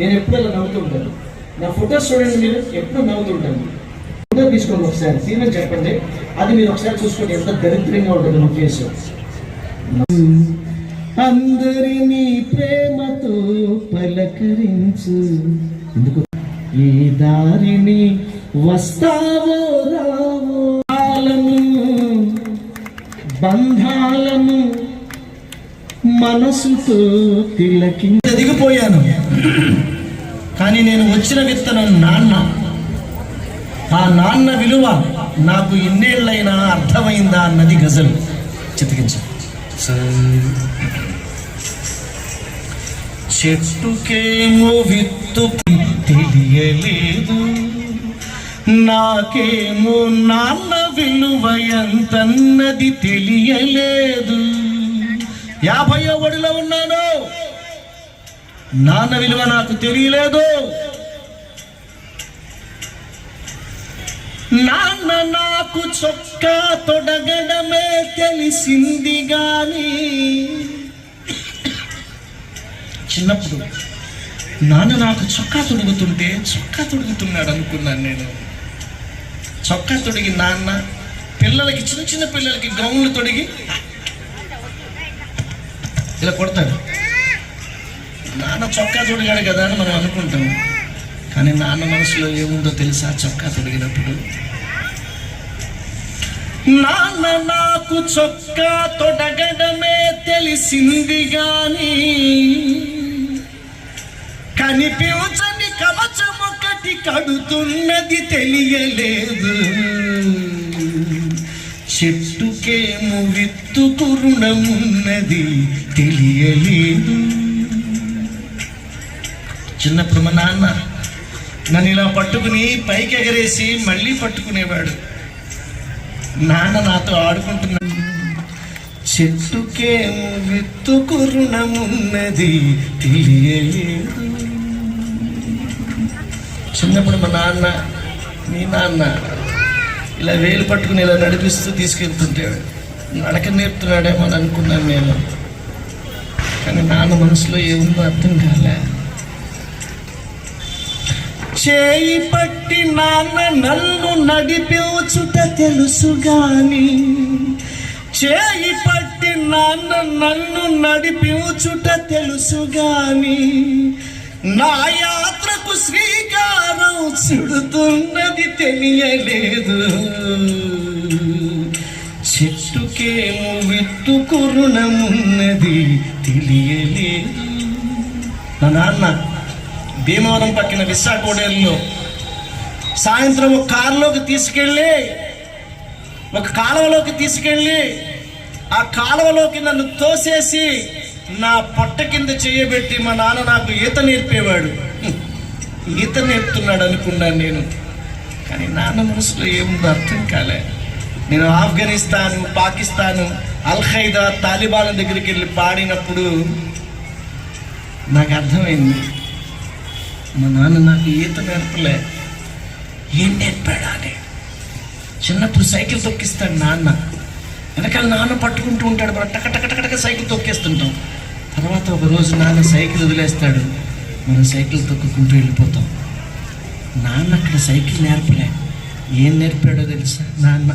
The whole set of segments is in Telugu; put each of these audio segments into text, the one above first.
నేను ఎప్పుడు నవ్వుతూ నవ్వుతుంటాను నా ఫొటోస్ చూడండి మీరు ఎప్పుడు నవ్వుతుంటాను ఫోటో తీసుకోండి ఒకసారి. సీరియస్ చెప్పండి. అది మీరు ఒకసారి చూసుకోండి. ఎంత దరిద్రంగా ఉంటుంది నా ఫేస్ అందరినీ ప్రేమతో పలకరించు. ఎందుకు? ఈ దారిని వస్తావో రావో బంధాలను మనసుతో తిలకి దిగిపోయాను. కానీ నేను వచ్చిన విత్తనం నాన్న. ఆ నాన్న విలువ నాకు ఇన్నేళ్ళైనా అర్థమైందా అన్నది గజల్. చితికించు. చెట్టుకేమో విత్తు తెలియలేదు. నాకేమో నాన్న విలువ ఎంతన్నది తెలియలేదు. యాభై ఒడిలో ఉన్నాను. నాన్న విలువ నాకు తెలియలేదు. నాన్న నాకు చొక్కా తొడగడమే తెలిసింది గాని. చిన్నప్పుడు నాన్న నాకు చొక్కా తొడుగుతుంటే చొక్కా తొడుగుతున్నాడు అనుకున్నాను నేను. చొక్కా తొడిగి నాన్న పిల్లలకి చిన్న చిన్న పిల్లలకి గౌన్లు తొడిగి ఇలా కొడతాడు. నాన్న చొక్కా తొడిగాడు కదా అని మనం అనుకుంటాం. కానీ నాన్న మనసులో ఏముందో తెలుసా? చొక్కా తొడిగినప్పుడు. నాన్న నాకు చొక్కా తొడగడమే తెలిసింది గాని కనిపించని కవచం ఒకటి కడుతున్నది తెలియలేదు. చెట్టుకేము విత్తు కురుణమున్నది తెలియలేదు. చిన్నప్పుడు మా నాన్న నన్ను ఇలా పట్టుకుని పైకి ఎగరేసి మళ్ళీ పట్టుకునేవాడు. నాన్న నాతో ఆడుకుంటున్నాడు చెట్టుకేము విత్తు కురుణమున్నది తెలియలేదు. చిన్నప్పుడు మా నాన్న మీ నాన్న ఇలా వేలు పట్టుకుని ఇలా నడిపిస్తూ తీసుకెళ్తుంటే నడక నేర్పుతున్నాడేమో అని అనుకున్నాను నేను కానీ నాన్న మనసులో ఏముందో అర్థం కాలే. చేయి పట్టి నాన్న నన్ను నడిపించుట తెలుసు గాని చేయి పట్టి నాన్న నన్ను నడిపించుట తెలుసు గాని నా యాత్రకు శ్రీకారం చుడుతున్నది తెలియలేదు. చెట్టుకేమో విత్తు కురుణమున్నది తెలియలేదు. మా నాన్న భీమవరం పక్కన విశాఖోడేరులో సాయంత్రం ఒక కారులోకి తీసుకెళ్ళి ఒక కాలువలోకి తీసుకెళ్ళి ఆ కాలువలోకి నన్ను తోసేసి నా పొట్ట కింద చేయబెట్టి మా నాన్న నాకు ఈత నేర్పేవాడు. ఈత నేర్పుతున్నాడు అనుకున్నాను నేను. కానీ నాన్న మనసులో ఏముందో అర్థం కాలే. నేను ఆఫ్ఘనిస్తాను పాకిస్తాను అల్ ఖైదా తాలిబాన్ దగ్గరికి వెళ్ళి పాడినప్పుడు నాకు అర్థమైంది మా నాన్న నాకు ఈత నేర్పలే. ఏం నేర్పాడా అని చిన్నప్పుడు సైకిల్ తొక్కిస్తాడు నాన్న. వెనకాల నాన్న పట్టుకుంటూ ఉంటాడు మనం టక టక టక సైకిల్ తొక్కేస్తుంటాం. తర్వాత ఒక రోజు నాన్న సైకిల్ వదిలేస్తాడు. మనం సైకిల్ తొక్కుకుంటూ వెళ్ళిపోతాం. నాన్న అక్కడ సైకిల్ నేర్పలే. ఏం నేర్పాడో తెలుసా నాన్న?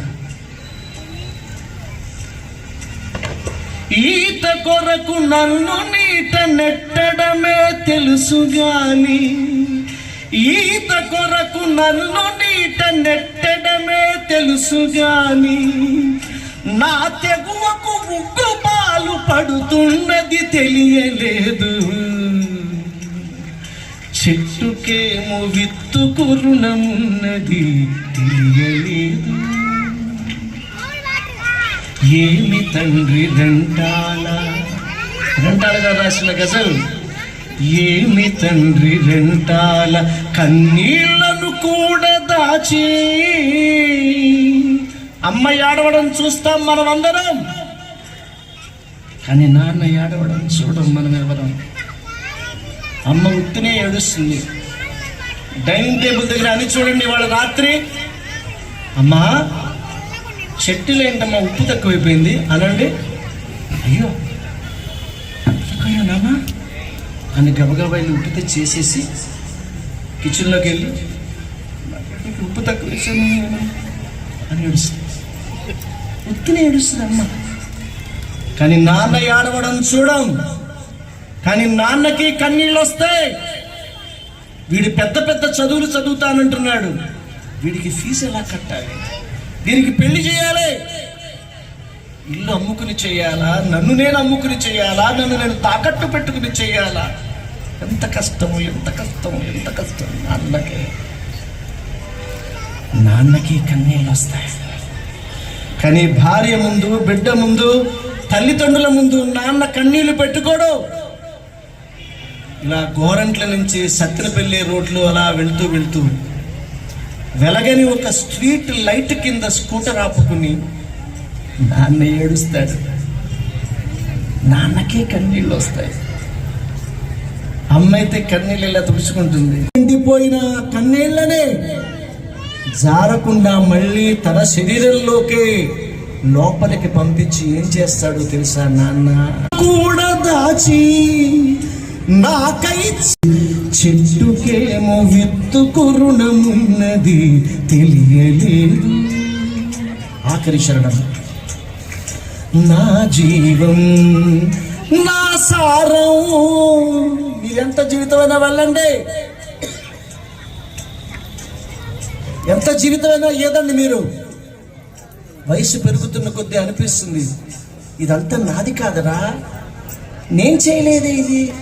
ఈత కొరకు నన్ను నీట నెట్టడమే తెలుసు గాని ఈత కొరకు నన్ను నీట నెట్టడమే తెలుసు గాని నా తెగువకు ఉగ్గు పాలు పడుతున్నది తెలియలేదు. చెట్టుకేమో విత్తు కురుణమున్నది తెలియలేదు. ఏమి తండ్రి రెంటాల? రెంటాల రాసిన గజల్. ఏమి తండ్రి రెంటాల? కన్నీళ్ళను కూడా దాచి. అమ్మ ఏడవడం చూస్తాం మనం అందరం కానీ నాన్న ఏడవడం చూడం మనం ఎవరం అమ్మ ఉత్తినే ఏడుస్తుంది. డైనింగ్ టేబుల్ దగ్గర అని చూడండి వాళ్ళ రాత్రి. అమ్మా చెట్టులు ఏంటమ్మా ఉప్పు తక్కువైపోయింది? అనండి. అయ్యో ఉప్పు అని గబగబా వెళ్ళి ఉప్పు తెచ్చేసేసి కిచెన్లోకి వెళ్ళి ఉప్పు తక్కువ అని ఏడుస్తుంది. ఉత్తినే ఏడుస్తుంది అమ్మ. కానీ నాన్న ఆడవడం చూడం. కానీ నాన్నకి కన్నీళ్ళు వస్తాయి వీడు పెద్ద పెద్ద చదువులు చదువుతానంటున్నాడు. వీడికి ఫీజు ఎలా కట్టాలి? దీనికి పెళ్ళి చేయాలి. ఇల్లు అమ్ముకుని చేయాలా? నన్ను నేను అమ్ముకుని చేయాలా? నన్ను నేను తాకట్టు పెట్టుకుని చేయాలా? ఎంత కష్టము ఎంత కష్టము ఎంత కష్టం నాన్నకి. నాన్నకి కన్నీళ్ళు వస్తాయి. కానీ భార్య ముందు బిడ్డ ముందు తల్లిదండ్రుల ముందు నాన్న కన్నీళ్ళు పెట్టుకోడు. ఇలా గోరంట్ల నుంచి సత్తెనపల్లి రోడ్లు అలా వెళ్తూ వెళ్తూ వెలగని ఒక స్ట్రీట్ లైట్ కింద స్కూటర్ ఆపుకుని నాన్న ఏడుస్తాడు. నాన్నకే కన్నీళ్ళు వస్తాయి. అమ్మ అయితే కన్నీళ్ళు ఇలా తుడుచుకుంటుంది. ఎండిపోయిన కన్నీళ్ళనే జారకుండా మళ్ళీ తన శరీరంలోకి లోపలికి పంపించి ఏం చేస్తాడో తెలుసా నాన్న? కూడా దాచి నాకై చెట్టుకేమో విత్తుకు రుణమున్నది తెలియలేదు ఆఖరి శరణం. నా జీవం నా సారం. మీరెంత జీవితమైనా వెళ్ళండి. ఎంత జీవితమైనా ఏదండి మీరు? వయసు పెరుగుతున్న కొద్దీ అనిపిస్తుంది. ఇదంతా నాది కాదరా. నేను చేయలేదే ఇది.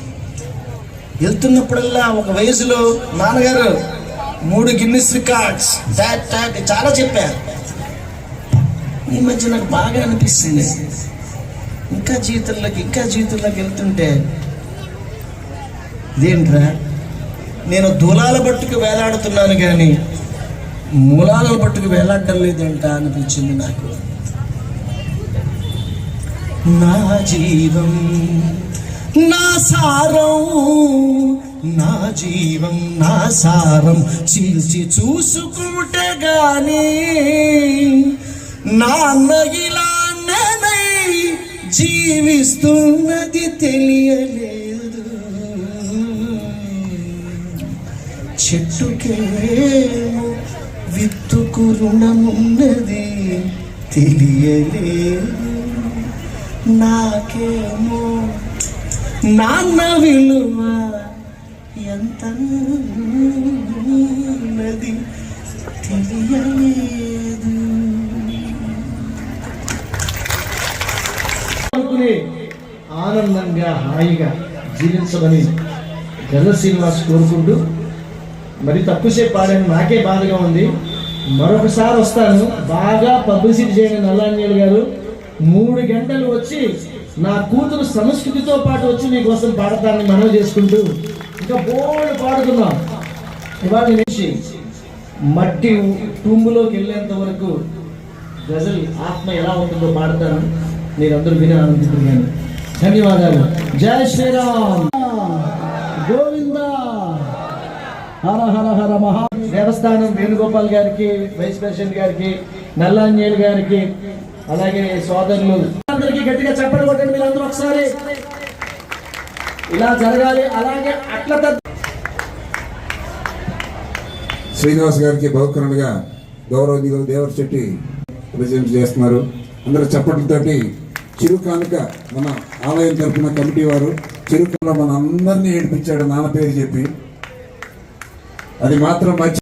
వెళ్తున్నప్పుడల్లా ఒక వయసులో నాన్నగారు మూడు గిన్నిస్ రికార్డ్స్ దాట్ దాట్ చాలా చెప్పారు. ఈ మధ్య నాకు బాగా అనిపిస్తుంది. ఇంకా జీవితంలోకి ఇంకా జీవితంలోకి వెళ్తుంటే ఇదేంట్రా? నేను దూలాల పట్టుకు వేలాడుతున్నాను కానీ మూలాలను పట్టుకు వేలాడడం లేదంట అనిపించింది నాకు. నా జీవం నా సారం నా జీవం నా సారం చీల్చి చూసుకుంటే గాని నాన్న ఇలా జీవిస్తున్నది తెలియలేదు. చెట్టుకేమో విత్తుకు రుణమున్నది తెలియలేదు. నాకేమో నాన్న విలువ ఎంత నది తెలియలేదు. అనుకుని ఆనందంగా హాయిగా జీవించమని గల్ల శ్రీనివాస్ కోరుకుంటూ మరి తక్కువసేపు పాడాను నాకే బాధగా ఉంది. మరొకసారి వస్తాను. బాగా పబ్లిసిటీ చేయండి నల్లాంజలి గారు. మూడు గంటలు వచ్చి నా కూతురు సంస్కృతితో పాటు వచ్చి నీకోసం పాడతాన్ని మనవి చేసుకుంటూ ఇంకా బోల్డ్ పాడుతున్నాం ఇవాళ నుంచి మట్టి టూంబులోకి వెళ్ళేంత వరకు గజల్ ఆత్మ ఎలా ఉంటుందో పాడతాను. మీరందరూ విని ఆనందిస్తున్నాను ధన్యవాదాలు. జయ శ్రీరామ్. గోవింద. హర హర హర మహా. దేవస్థానం వేణుగోపాల్ గారికి వైస్ ప్రెసిడెంట్ గారికి నల్లాంజేలు గారికి అలాగే సోదరులు గట్టిగా చెప్పండి కొట్టండి మీరందరూ ఒకసారి. ఇలా జరగాలి. అలాగే అట్ల శ్రీనివాస్ గారికి బహుకరణగా గౌరవ దిగులు దేవర చెట్టి ప్రజెంట్ చేస్తున్నారు. అందరూ చప్పట్లతోటి చిరు కానుక మన ఆలయం తరపున కమిటీ వారు చిరుకలో మన అందరినీ ఏడిపించాడు నాన్న పేరు చెప్పి. అది మాత్రం మంచి